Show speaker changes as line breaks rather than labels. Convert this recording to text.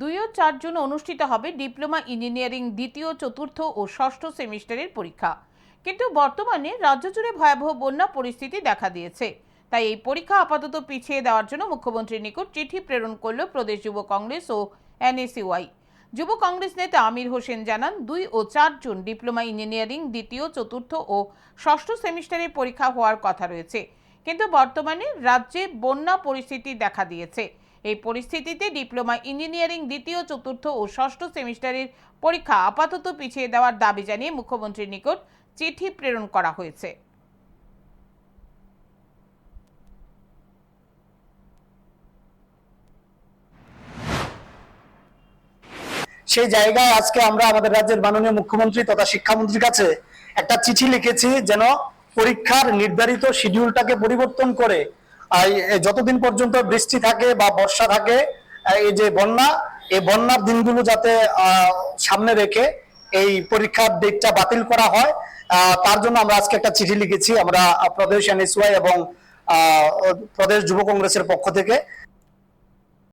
দুই ও চার জুন অনুষ্ঠিত হবে ডিপ্লোমা ইঞ্জিনিয়ারিং দ্বিতীয়, চতুর্থ ও ষষ্ঠ সেমিস্টারের পরীক্ষা। কিন্তু বর্তমানে রাজ্য জুড়ে ভয়াবহ বন্যা পরিস্থিতি দেখা দিয়েছে। তাই এই পরীক্ষা আপাতত পিছিয়ে দেওয়ার জন্য মুখ্যমন্ত্রীর নিকট চিঠি প্রেরণ করল প্রদেশ যুব কংগ্রেস ও এনএসইউআই। যুব কংগ্রেস নেতা আমির হোসেন জানান, দুই ও চার জুন ডিপ্লোমা ইঞ্জিনিয়ারিং দ্বিতীয়, চতুর্থ ও ষষ্ঠ সেমিস্টারের পরীক্ষা হওয়ার কথা রয়েছে। কিন্তু বর্তমানে রাজ্যে বন্যা পরিস্থিতি দেখা দিয়েছে। এই পরিস্থিতিতে ডিপ্লোমা ইঞ্জিনিয়ারিং দ্বিতীয়, চতুর্থ ও ষষ্ঠ সেমিস্টারের পরীক্ষা আপাতত পিছিয়ে দেওয়ার দাবি জানিয়ে মুখ্যমন্ত্রীর নিকট চিঠি প্রেরণ করা হয়েছে।
সেই জায়গায় আজকে আমরা আমাদের রাজ্যের মাননীয় মুখ্যমন্ত্রী তথা শিক্ষামন্ত্রীর কাছে একটা চিঠি লিখেছি যেন পরীক্ষার নির্ধারিত শিডিউলটাকে পরিবর্তন করে যতদিন পর্যন্ত বৃষ্টি থাকে বা বর্ষা থাকে এই যে বন্যা, এই বন্যার দিনগুলো যাতে সামনে রেখে এই পরীক্ষার ডেটটা বাতিল করা হয় তার জন্য আমরা আজকে একটা চিঠি লিখেছি। আমরা প্রদেশ এনএসওয়াই এবং প্রদেশ যুব কংগ্রেসের পক্ষ থেকে।